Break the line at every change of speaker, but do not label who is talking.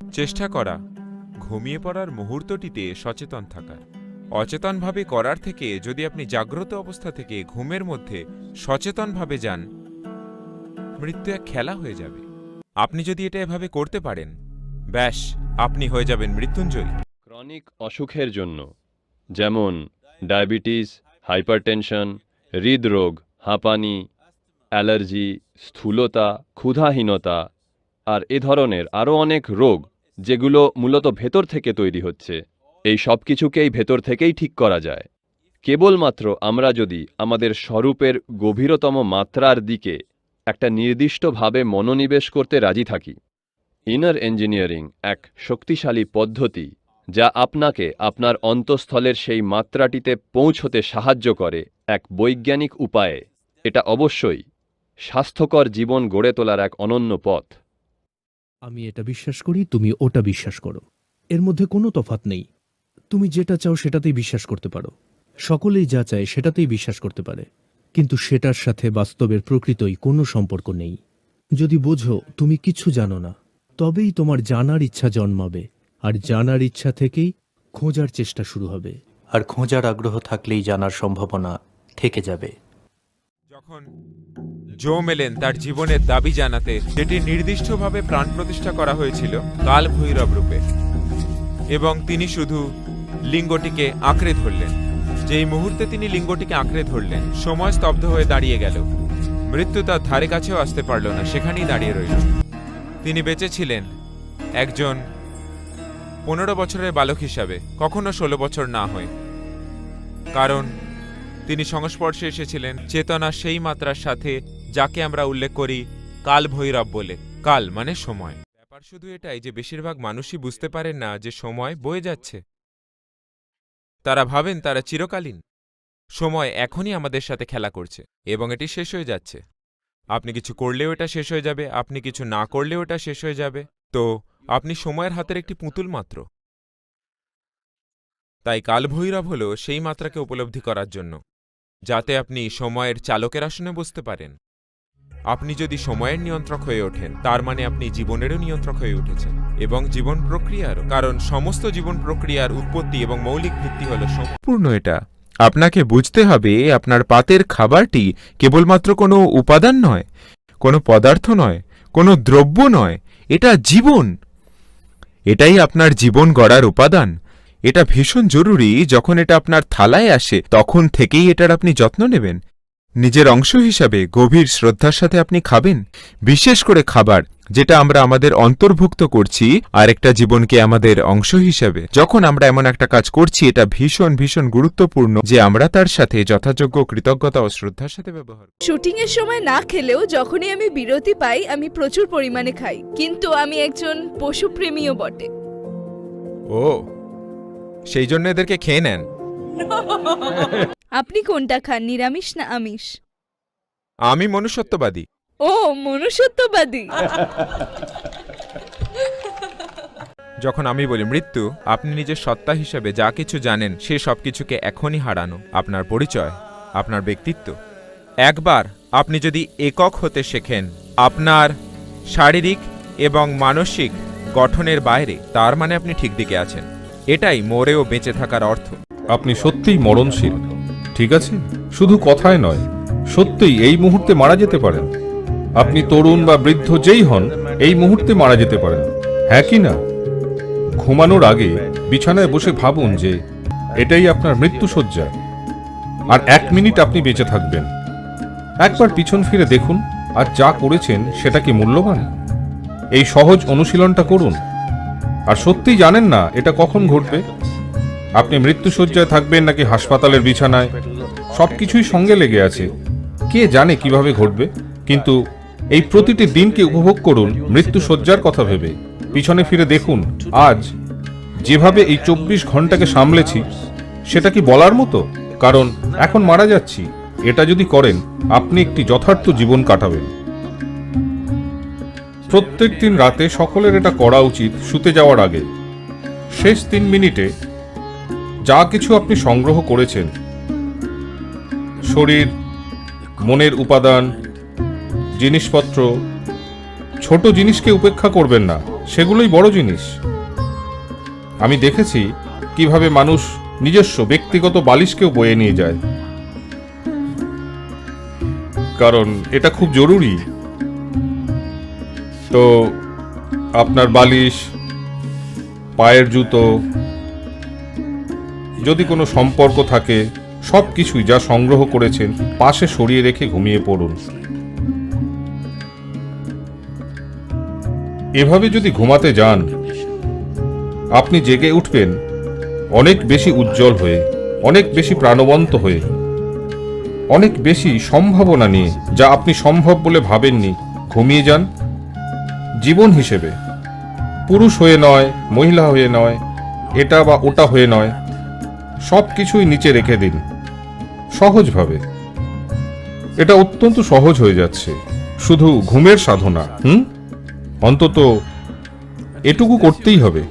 চেষ্টা করা। ঘুমিয়ে পড়ার মুহূর্তটিতে সচেতন থাকার। অচেতনভাবে করার থেকে যদি আপনি জাগ্রত অবস্থা থেকে ঘুমের মধ্যে সচেতনভাবে যান, মৃত্যু এক খেলা হয়ে যাবে। আপনি যদি এটা এভাবে করতে পারেন, ব্যাস, আপনি হয়ে যাবেন মৃত্যুঞ্জয়ী।
ক্রনিক অসুখের জন্য, যেমন ডায়াবেটিস, হাইপারটেনশন, হৃদরোগ, হাঁপানি, অ্যালার্জি, স্থূলতা, ক্ষুধাহীনতা আর এ ধরনের আরও অনেক রোগ, যেগুলো মূলত ভেতর থেকে তৈরি হচ্ছে। এই সব কিছুকেই ভেতর থেকেই ঠিক করা যায়। কেবলমাত্র আমরা যদি আমাদের স্বরূপের গভীরতম মাত্রার দিকে একটা নির্দিষ্টভাবে মনোনিবেশ করতে রাজি থাকি। ইনার ইঞ্জিনিয়ারিং এক শক্তিশালী পদ্ধতি, যা আপনাকে আপনার অন্তঃস্থলের সেই মাত্রাটিতে পৌঁছতে সাহায্য করে এক বৈজ্ঞানিক উপায়ে। এটা অবশ্যই স্বাস্থ্যকর জীবন গড়ে তোলার এক অনন্য পথ।
আমি এটা বিশ্বাস করি, তুমি ওটা বিশ্বাস করো। এর মধ্যে কোনো তফাৎ নেই। তুমি যেটা চাও সেটাতেই বিশ্বাস করতে পারো। সকলেই যা চায় সেটাতেই বিশ্বাস করতে পারে। কিন্তু সেটার সাথে বাস্তবের প্রকৃতই কোনো সম্পর্ক নেই। যদি বোঝো, তুমি কিছু জানো না। তবেই তোমার জানার ইচ্ছা জন্মাবে, আর জানার ইচ্ছা থেকেই খোঁজার চেষ্টা শুরু হবে।
আর খোঁজার আগ্রহ থাকলেই জানার সম্ভাবনা থেকে যাবে।
যখন জো মেলেন তার জীবনের দাবি জানাতে যেটি নির্দিষ্টভাবে প্রাণ প্রতিষ্ঠা করা হয়েছিল কাল ভৈরব রূপে। এবং তিনি শুধু লিঙ্গটিকে আঁকড়ে ধরলেন। যেই মুহূর্তে তিনি লিঙ্গটিকে আঁকড়ে ধরলেন, সময় স্তব্ধ হয়ে দাঁড়িয়ে গেল। মৃত্যু তার ধারে কাছেও আসতে পারল না, সেখানেই দাঁড়িয়ে রইল। তিনি বেঁচে ছিলেন একজন পনেরো বছরের বালক হিসাবে, কখনো ষোলো বছর না হয়ে। কারণ তিনি সংস্পর্শে এসেছিলেন। চেতনা সেই মাত্রার সাথে, যাকে আমরা উল্লেখ করি কাল ভৈরব বলে। কাল মানে সময়। ব্যাপার শুধু এটাই যে বেশিরভাগ মানুষই বুঝতে পারেন না যে সময় বয়ে যাচ্ছে। তারা ভাবেন তারা চিরকালীন। সময় এখনই আমাদের সাথে খেলা করছে এবং এটি শেষ হয়ে যাচ্ছে। আপনি কিছু করলেও এটা শেষ হয়ে যাবে, আপনি কিছু না করলেও এটা শেষ হয়ে যাবে। তো, আপনি সময়ের হাতের একটি পুতুল মাত্র। তাই কালভৈরব হল সেই মাত্রাকে উপলব্ধি করার জন্য। যাতে আপনি সময়ের চালকের আসনে বসতে পারেন। আপনি যদি সময়ের নিয়ন্ত্রক হয়ে ওঠেন, তার মানে আপনি জীবনেরও নিয়ন্ত্রক হয়ে উঠেছেন এবং জীবন প্রক্রিয়ারও। কারণ সমস্ত জীবন প্রক্রিয়ার উৎপত্তি এবং মৌলিক ভিত্তি হল সম্পূর্ণ এটা। আপনাকে বুঝতে হবে, আপনার পাতের খাবারটি কেবলমাত্র কোনো উপাদান নয়, কোনো পদার্থ নয়, কোনো দ্রব্য নয়, এটা জীবন। এটাই আপনার জীবন গড়ার উপাদান। এটা ভীষণ জরুরি যখন এটা আপনার থালায় আসে তখন থেকেই এটার আপনি যত্ন নেবেন। নিজের অংশ হিসাবে গভীর শ্রদ্ধার সাথে আপনি খাবেন। বিশেষ করে খাবার যেটা আমরা আমাদের অন্তর্ভুক্ত করছি আর একটা জীবনকে আমাদের অংশ হিসাবে। যখন আমরা এমন একটা কাজ করছি এটা ভীষণ ভীষণ গুরুত্বপূর্ণ যে আমরা তার সাথে যথাযোগ্য কৃতজ্ঞতা ও শ্রদ্ধার সাথে ব্যবহার করি।
শুটিং এর সময় না খেলেও যখনই আমি বিরতি পাই আমি প্রচুর পরিমাণে খাই। কিন্তু আমি একজন পশুপ্রেমীও বটে।
ও সেই জন্য এদেরকে খেয়ে নেন।
আপনি কোনটা খান নিরামিষ না আমিষ?
আমি মনুষ্যত্ববাদী।
ও মনুষ্যত্ববাদী।
যখন আমি বলি মৃত্যু আপনি নিজের সত্তা হিসেবে যা কিছু জানেন সে সব কিছুকে এখনই হারানো। আপনার পরিচয় আপনার ব্যক্তিত্ব। একবার আপনি যদি একক হতে শেখেন আপনার শারীরিক এবং মানসিক গঠনের বাইরে তার মানে আপনি ঠিক দিকে আছেন। এটাই মরেও বেঁচে থাকার অর্থ।
আপনি সত্যিই মরণশীল। ঠিক আছে? শুধু কথায় নয়, সত্যিই এই মুহূর্তে মারা যেতে পারেন। আপনি তরুণ বা বৃদ্ধ যেই হন, এই মুহূর্তে মারা যেতে পারেন। হ্যাঁ কি না? ঘুমানোর আগে বিছানায় বসে ভাবুন যে এটাই আপনার মৃত্যুসজ্জা। আর এক মিনিট আপনি বেঁচে থাকবেন। একবার পিছন ফিরে দেখুন আর যা করেছেন সেটা কি মূল্যবান? এই সহজ অনুশীলনটা করুন। আর সত্যিই জানেন না, এটা কখন ঘটবে? আপনি মৃত্যুসজ্জায় থাকবেন নাকি হাসপাতালের বিছানায়? সবকিছুই সঙ্গে লেগে আছে। কে জানে কীভাবে ঘটবে? কিন্তু এই প্রতিটি দিনকে উপভোগ করুন মৃত্যুসজ্জার কথা ভেবে। পিছনে ফিরে দেখুন, আজ যেভাবে এই চব্বিশ ঘন্টাকে সামলেছি, সেটা কি বলার মতো? কারণ এখন মারা যাচ্ছি, এটা যদি করেন, আপনি একটি যথার্থ জীবন কাটাবেন। প্রত্যেক দিন রাতে সকলের এটা করা উচিত শুতে যাওয়ার আগে। শেষ তিন মিনিটে যা কিছু আপনি সংগ্রহ করেছেন, শরীর, মনের উপাদান, জিনিসপত্র, ছোট জিনিসকে উপেক্ষা করবেন না, সেগুলোই বড় জিনিস। আমি দেখেছি কীভাবে মানুষ নিজস্ব, ব্যক্তিগত বালিশকেও বয়ে নিয়ে যায়। কারণ এটা খুব জরুরি। তো আপনার বালিশ, পায়ের জুতো, যদি কোনো সম্পর্ক থাকে সব কিছুই যা সংগ্রহ করেছেন পাশে সরিয়ে রেখে ঘুমিয়ে পড়ুন। এভাবে যদি ঘুমাতে যান, আপনি জেগে উঠবেন, অনেক বেশি উজ্জ্বল হয়ে, অনেক বেশি প্রাণবন্ত হয়ে, অনেক বেশি সম্ভাবনা নিয়ে, যা আপনি সম্ভব বলে ভাবেননি, ঘুমিয়ে যান। জীবন হিসেবে। পুরুষ হয়ে নয়, মহিলা হয়ে নয়, এটা বা ওটা হয়ে নয় সব কিছুই নিচে রেখে দিন। সহজভাবে। এটা অত্যন্ত সহজ হয়ে যাচ্ছে। শুধু ঘুমের সাধনা, হুম? অন্তত এটুকু করতেই হবে।